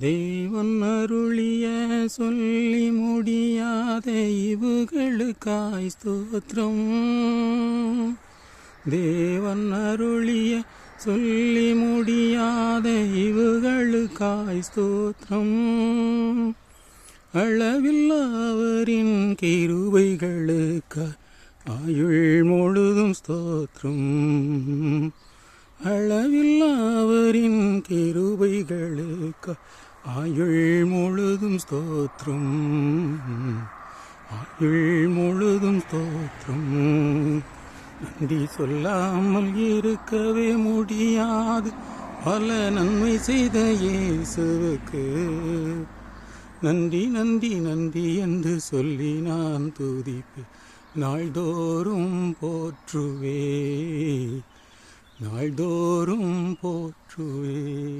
தேவன் அருளிய சொல்லி முடியாத இவுகளுக்காய் ஸ்தோத்திரம். தேவன் அருளிய சொல்லி முடியாத இவுகளுக்காய் ஸ்தோத்திரம். அளவில்லாவரின் கிருபைகளுக்காய் ஆயுள் முழுதும் ஸ்தோத்திரம். அளவில்லாவரின் கிருபைகளுக்கு ஆயுள் முழுதும் ஸ்தோத்திரம். ஆயுள் முழுதும் ஸ்தோத்திரம். நன்றி சொல்லாமல் இருக்கவே முடியாது. பல நன்மை செய்த இயேசுவுக்கு. நன்றி நன்றி நன்றி என்று சொல்லி நான் துதிப்பேன். நாள்தோறும் போற்றுவே. நாள்தோறும் போற்றுவே.